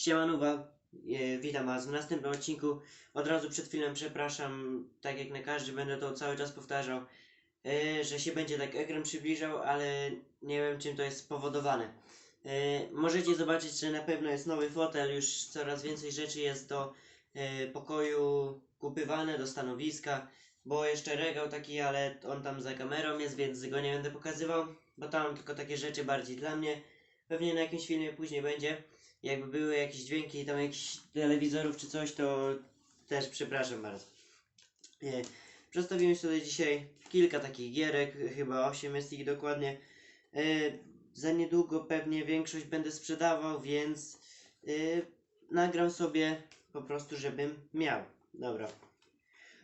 Siemanuwa, e, witam was w następnym odcinku. Od razu przed chwilą przepraszam, tak jak na każdy będę to cały czas powtarzał, e, że się będzie tak ekran przybliżał, ale nie wiem czym to jest spowodowane. E, możecie zobaczyć, że na pewno jest nowy fotel, już coraz więcej rzeczy jest do pokoju kupywane, do stanowiska, bo jeszcze regał taki, ale on tam za kamerą jest, więc go nie będę pokazywał, bo tam tylko takie rzeczy bardziej dla mnie. Pewnie na jakimś filmie później będzie jakby były jakieś dźwięki tam jakichś telewizorów czy coś, to też przepraszam bardzo. E, Przedstawiłem tutaj dzisiaj kilka takich gierek, chyba 8 jest ich dokładnie. E, Za niedługo pewnie większość będę sprzedawał, więc e, nagram sobie po prostu, żebym miał. Dobra.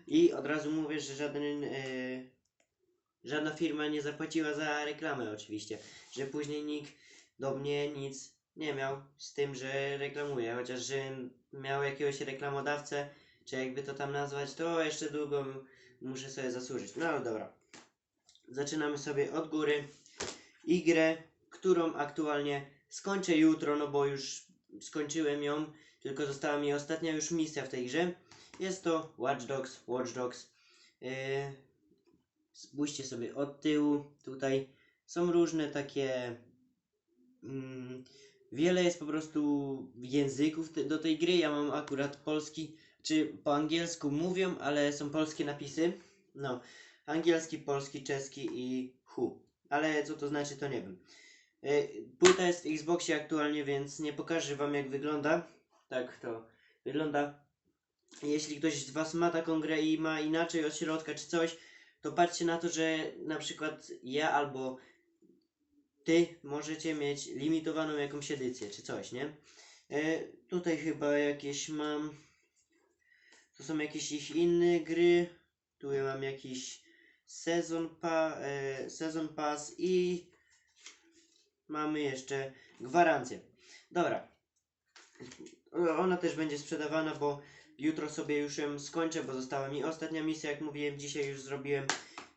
I od razu mówię, że żaden, e, żadna firma nie zapłaciła za reklamę oczywiście, że później nikt do mnie nic nie miał z tym, że reklamuje, chociaż że miał jakiegoś reklamodawcę, czy jakby to tam nazwać, to jeszcze długo muszę sobie zasłużyć. No ale dobra. Zaczynamy sobie od góry grę, którą aktualnie skończę jutro, no bo już skończyłem ją, tylko została mi ostatnia już misja w tej grze. Jest to Watch Dogs, Watch Dogs. Yy, spójrzcie sobie od tyłu, tutaj są różne takie mm, wiele jest po prostu języków te, do tej gry. Ja mam akurat polski, czy po angielsku mówią, ale są polskie napisy. No, angielski, polski, czeski i hu. Ale co to znaczy, to nie wiem. Y, Płyta jest w Xboxie aktualnie, więc nie pokażę wam jak wygląda. Tak to wygląda. Jeśli ktoś z was ma taką grę i ma inaczej od środka czy coś, to patrzcie na to, że na przykład ja albo ty możecie mieć limitowaną jakąś edycję czy coś, nie? E, tutaj chyba jakieś mam. To są jakieś ich inne gry. Tu ja mam jakiś sezon, pa, e, sezon pass i mamy jeszcze gwarancję. Dobra. Ona też będzie sprzedawana, bo jutro sobie już ją skończę, bo została mi ostatnia misja, jak mówiłem, dzisiaj już zrobiłem.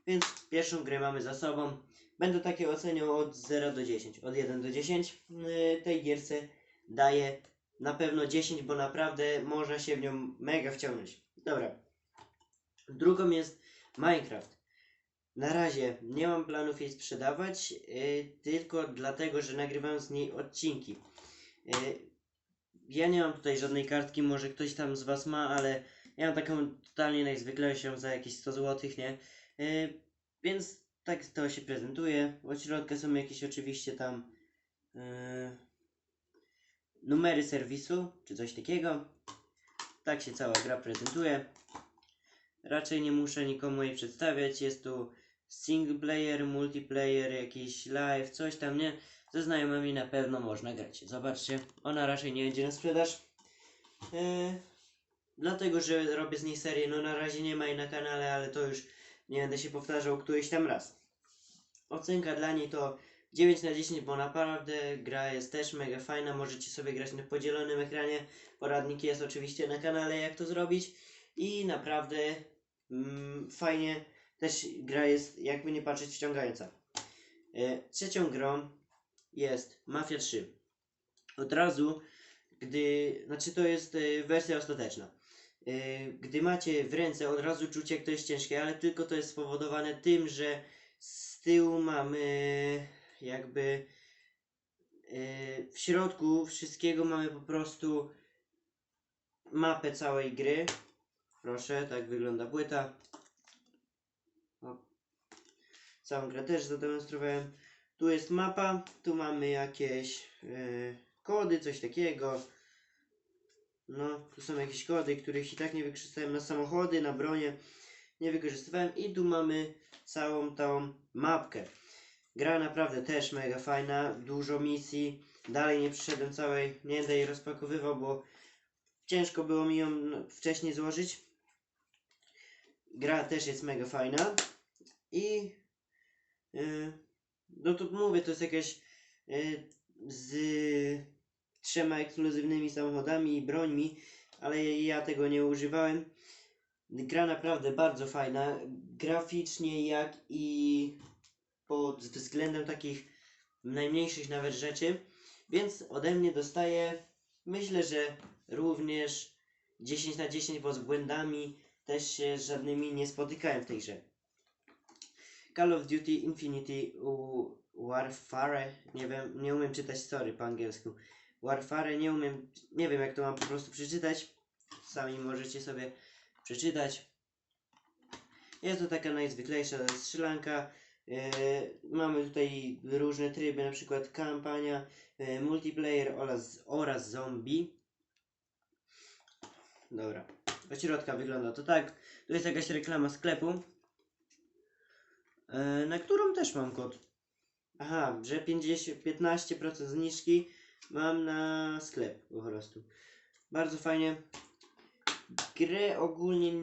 Więc pierwszą grę mamy za sobą. Będę takie oceniał od 0 do 10. Od 1 do 10 yy, tej gierce daję na pewno 10, bo naprawdę można się w nią mega wciągnąć. Dobra. Drugą jest Minecraft. Na razie nie mam planów jej sprzedawać, yy, tylko dlatego, że nagrywam z niej odcinki. Yy, ja nie mam tutaj żadnej kartki, może ktoś tam z Was ma, ale ja mam taką totalnie najzwyklejszą za jakieś 100 zł, nie? Yy, więc tak to się prezentuje. Od środka są jakieś oczywiście tam yy, numery serwisu, czy coś takiego. Tak się cała gra prezentuje. Raczej nie muszę nikomu jej przedstawiać. Jest tu single player, multiplayer, jakiś live, coś tam, nie? Ze znajomymi na pewno można grać. Zobaczcie, ona raczej nie będzie na sprzedaż. Yy, dlatego, że robię z niej serię. No na razie nie ma jej na kanale, ale to już nie będę się powtarzał któryś tam raz. Ocenka dla niej to 9 na 10, bo naprawdę gra jest też mega fajna. Możecie sobie grać na podzielonym ekranie. Poradnik jest oczywiście na kanale, jak to zrobić. I naprawdę mm, fajnie. Też gra jest, jakby nie patrzeć, wciągająca. E, trzecią grą jest Mafia 3. Od razu, gdy. Znaczy, to jest e, wersja ostateczna. E, gdy macie w ręce, od razu czuć, jak to jest ciężkie, ale tylko to jest spowodowane tym, że z tyłu mamy jakby e, w środku wszystkiego mamy po prostu mapę całej gry. Proszę, tak wygląda płyta. O. Całą grę też zademonstrowałem. Tu jest mapa, tu mamy jakieś e, kody, coś takiego. No, tu są jakieś kody, których i tak nie wykorzystałem na samochody, na bronie. Nie wykorzystywałem i tu mamy całą tą mapkę. Gra naprawdę też mega fajna, dużo misji. Dalej nie przyszedłem całej, nie będę jej rozpakowywał, bo ciężko było mi ją wcześniej złożyć. Gra też jest mega fajna. I yy, no to mówię, to jest jakaś yy, z trzema ekskluzywnymi samochodami i brońmi, ale ja tego nie używałem. Gra naprawdę bardzo fajna, graficznie jak i pod względem takich najmniejszych nawet rzeczy, więc ode mnie dostaje myślę, że również 10 na 10, bo z błędami też się żadnymi nie spotykałem w tej grze. Call of Duty Infinity Warfare, nie wiem, nie umiem czytać story po angielsku. Warfare, nie umiem, nie wiem jak to mam po prostu przeczytać. Sami możecie sobie przeczytać. Jest to taka najzwyklejsza strzelanka. E, mamy tutaj różne tryby, na przykład kampania, e, multiplayer oraz, oraz zombie. Dobra, od środka wygląda to tak. Tu jest jakaś reklama sklepu, e, na którą też mam kod. Aha, że 50, 15% zniżki mam na sklep po prostu. Bardzo fajnie. Grę ogólnie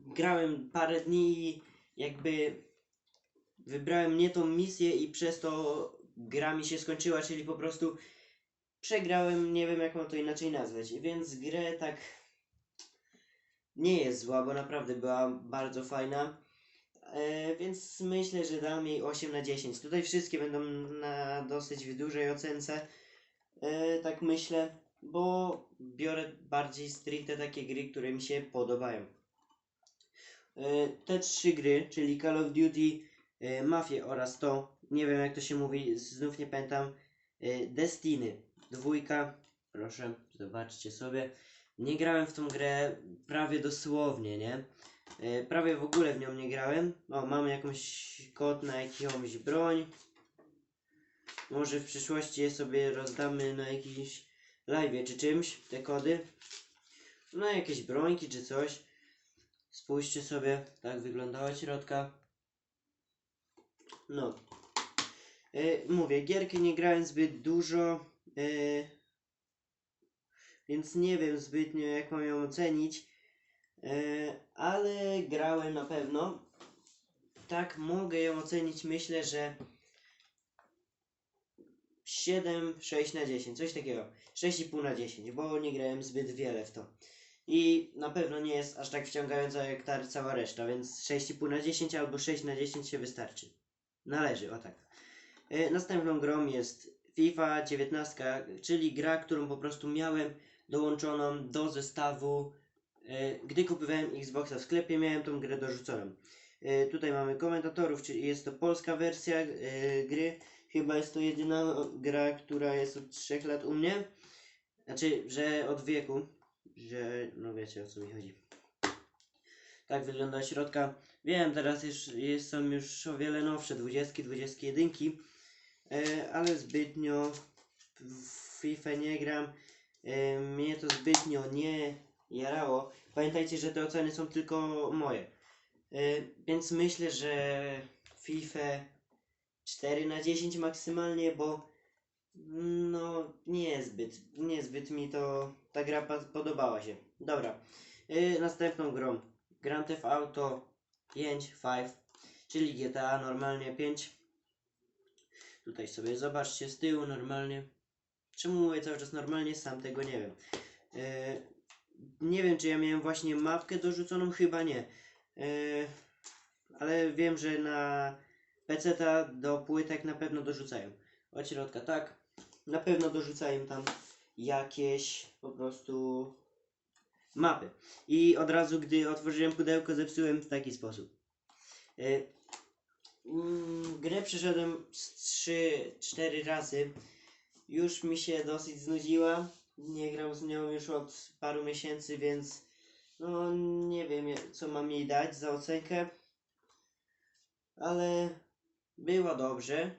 grałem parę dni i jakby wybrałem nie tą misję i przez to gra mi się skończyła, czyli po prostu przegrałem, nie wiem jak mam to inaczej nazwać, więc grę tak nie jest zła, bo naprawdę była bardzo fajna. E, więc myślę, że dam jej 8 na 10. Tutaj wszystkie będą na dosyć dużej ocence. E, tak myślę, bo biorę bardziej stricte takie gry, które mi się podobają. E, te trzy gry, czyli Call of Duty, e, Mafia oraz to, nie wiem jak to się mówi, znów nie pamiętam, e, Destiny, dwójka, proszę, zobaczcie sobie. Nie grałem w tą grę prawie dosłownie, nie? E, prawie w ogóle w nią nie grałem. O, jakąś kod na jakąś broń. Może w przyszłości je sobie rozdamy na jakiś live czy czymś, te kody. Na jakieś brońki czy coś. Spójrzcie sobie, tak wyglądała od środka. No. E, mówię, gierki nie grałem zbyt dużo, e, więc nie wiem zbytnio jak mam ją ocenić, ale grałem na pewno. Tak, mogę ją ocenić, myślę, że 7, 6 na 10, coś takiego. 6,5 na 10, bo nie grałem zbyt wiele w to. I na pewno nie jest aż tak wciągająca jak ta cała reszta, więc 6,5 na 10 albo 6 na 10 się wystarczy. Należy, o tak. E, Następną grą jest FIFA 19, czyli gra, którą po prostu miałem dołączoną do zestawu. E, Gdy kupowałem Xboxa w sklepie, miałem tą grę dorzuconą. E, Tutaj mamy komentatorów, czyli jest to polska wersja e, gry. Chyba jest to jedyna gra, która jest od 3 lat u mnie. Znaczy, że od wieku, że no wiecie o co mi chodzi. Tak wygląda środka. Wiem, teraz już jest, są już o wiele nowsze 20, 21, e, ale zbytnio w FIFA nie gram. Mnie to zbytnio nie jarało. Pamiętajcie, że te oceny są tylko moje. E, więc myślę, że FIFA 4 na 10 maksymalnie, bo no niezbyt, niezbyt mi to ta gra podobała się. Dobra, yy, następną grą Grand Theft Auto 5, 5, czyli GTA normalnie 5. Tutaj sobie zobaczcie z tyłu normalnie. Czemu mówię cały czas normalnie? Sam tego nie wiem. Yy, nie wiem, czy ja miałem właśnie mapkę dorzuconą, chyba nie. Yy, ale wiem, że na PC do płytek na pewno dorzucają. Od środka tak. Na pewno dorzucają tam jakieś po prostu mapy. I od razu, gdy otworzyłem pudełko, zepsułem w taki sposób. Y, mm, grę przeszedłem z 3-4 razy. Już mi się dosyć znudziła. Nie gram z nią już od paru miesięcy, więc no nie wiem co mam jej dać za ocenkę. Ale była dobrze.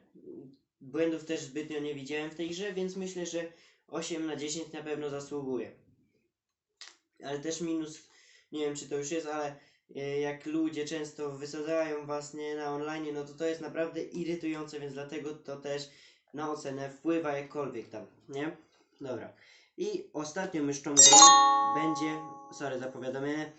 Błędów też zbytnio nie widziałem w tej grze, więc myślę, że 8 na 10 na pewno zasługuje. Ale też minus, nie wiem czy to już jest, ale e, jak ludzie często wysadzają was nie na online, no to to jest naprawdę irytujące, więc dlatego to też na ocenę wpływa jakkolwiek tam, nie? Dobra. I ostatnią myszczą grą będzie, sorry za powiadomienie,